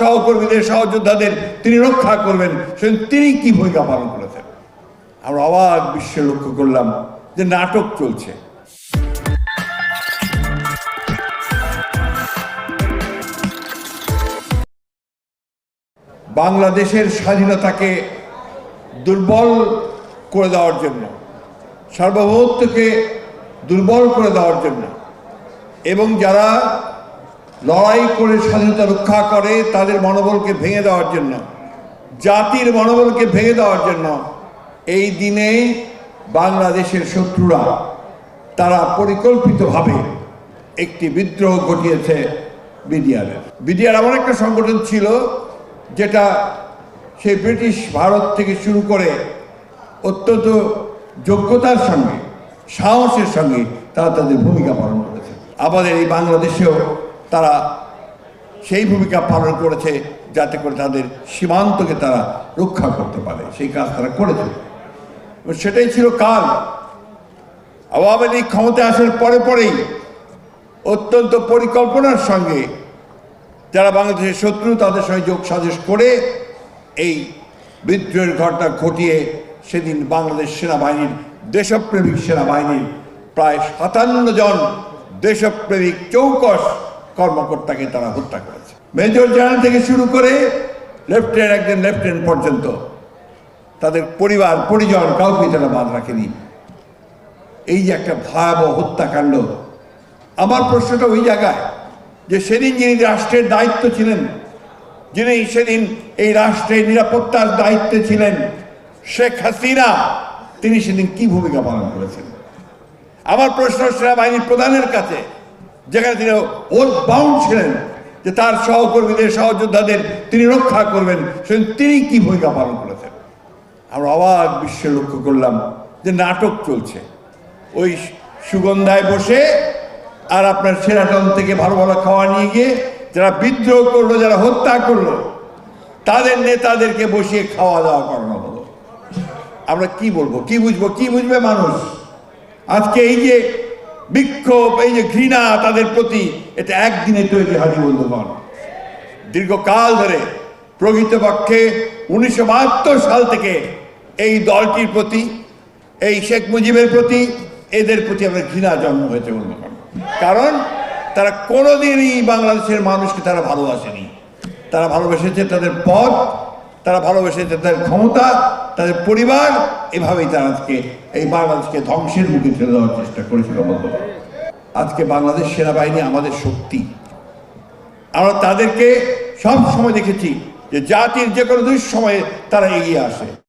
সহকর্মীদের, সহযোদ্ধাদের তিনি রক্ষা করবেন। সেদিন তিনি কি ভূমিকা পালন করেছেন? আমরা অবাক বিশ্বে লক্ষ্য করলাম যে নাটক চলছে। বাংলাদেশের স্বাধীনতাকে দুর্বল করে দেওয়ার জন্য, সার্বভৌমত্বকে দুর্বল করে দেওয়ার জন্য এবং যারা লড়াই করে স্বাধীনতা রক্ষা করে তাদের মনোবলকে ভেঙে দেওয়ার জন্য, জাতির মনোবলকে ভেঙে দেওয়ার জন্য এই দিনে বাংলাদেশের শত্রুরা তারা পরিকল্পিতভাবে একটি বিদ্রোহ ঘটিয়েছে বিডিআরের বিডিআর এমন একটা সংগঠন ছিল যেটা সেই ব্রিটিশ ভারত থেকে শুরু করে অত্যন্ত যোগ্যতার সঙ্গে, সাহসের সঙ্গে তারা তাদের ভূমিকা পালন করেছে। আমাদের এই বাংলাদেশেও তারা সেই ভূমিকা পালন করেছে যাতে করে তাদের সীমান্তকে তারা রক্ষা করতে পারে। সেই কাজ তারা করেছে। সেটাই ছিল কাল। আওয়ামী লীগ ক্ষমতায় আসার পরে পরেই অত্যন্ত পরিকল্পনার সঙ্গে যারা বাংলাদেশের শত্রু, তাদের সঙ্গে যোগ সাজস করে এই বিদ্রোহের ঘটনা ঘটিয়ে সেদিন বাংলাদেশ সেনাবাহিনীর দেশপ্রেমিক সেনাবাহিনীর প্রায় সাতান্ন জন দেশপ্রেমিক চৌকস কর্মকর্তাকে তারা হত্যা করেছে। মেজর জেনারেল থেকে শুরু করে লেফটেন্যান্ট একজন লেফটেন্যান্ট পর্যন্ত তাদের পরিবার, পরিজন কাউকে তারা বাদ রাখেনি। এই যে একটা ভয়াবহ হত্যাকাণ্ড। আমার প্রশ্নটা ওই জায়গায় যে সেদিন যিনি রাষ্ট্রের দায়িত্ব ছিলেন, যিনি সেদিন এই রাষ্ট্রের নিরাপত্তার দায়িত্বে ছিলেন, শেখ হাসিনা, তিনি সেদিন কি ভূমিকা পালন করেছেন? আমার প্রশ্ন সেনাবাহিনীর প্রধানের কাছে যেখানে তিনি ওর বাউন্ড ছিলেন, যে তার সহকর্মীদের, সহযোদ্ধাদের তিনি রক্ষা করবেন সেদিন তিনি কি ভূমিকা পালন করেছেন? আমরা অবাক বিশ্বে লক্ষ্য করলাম যে নাটক চলছে। ওই সুগন্ধায় বসে আর আপনার সেরাটন থেকে ভালো ভালো খাওয়া নিয়ে গিয়ে যারা বিদ্রোহ করল, যারা হত্যা করল, তাদের নেতাদেরকে বসিয়ে খাওয়া দাওয়া করানো হলো। আমরা কি বলব? কি বুঝব? কি বুঝবে মানুষ? আজকে এই যে বিক্ষোভ, এই যে ঘৃণা তাদের প্রতি, এটা একদিনে তৈরি হয়নি বন্ধুগণ দীর্ঘকাল ধরে প্রকৃতপক্ষে উনিশশো বাহাত্তর সাল থেকে এই দলটির প্রতি, এই শেখ মুজিবের প্রতি, এদের প্রতি আমাদের ঘৃণা জন্ম হয়েছে বন্ধুগণ কারণ তারা কোনোদিনই বাংলাদেশের মানুষকে তারা ভালোবাসেনি। তারা ভালোবেসেছে তাদের পদ তারা ভালোবেসে তাদের ক্ষমতা, তাদের পরিবার, এভাবেই তারা আজকে এই বাংলাদেশকে ধ্বংসের মুখে ফেলে দেওয়ার চেষ্টা করেছিল আজকে বাংলাদেশ সেনাবাহিনী আমাদের শক্তি। আমরা তাদেরকে সব সময় দেখেছি যে জাতির যে কোনো দুঃসময়ে তারা এগিয়ে আসে।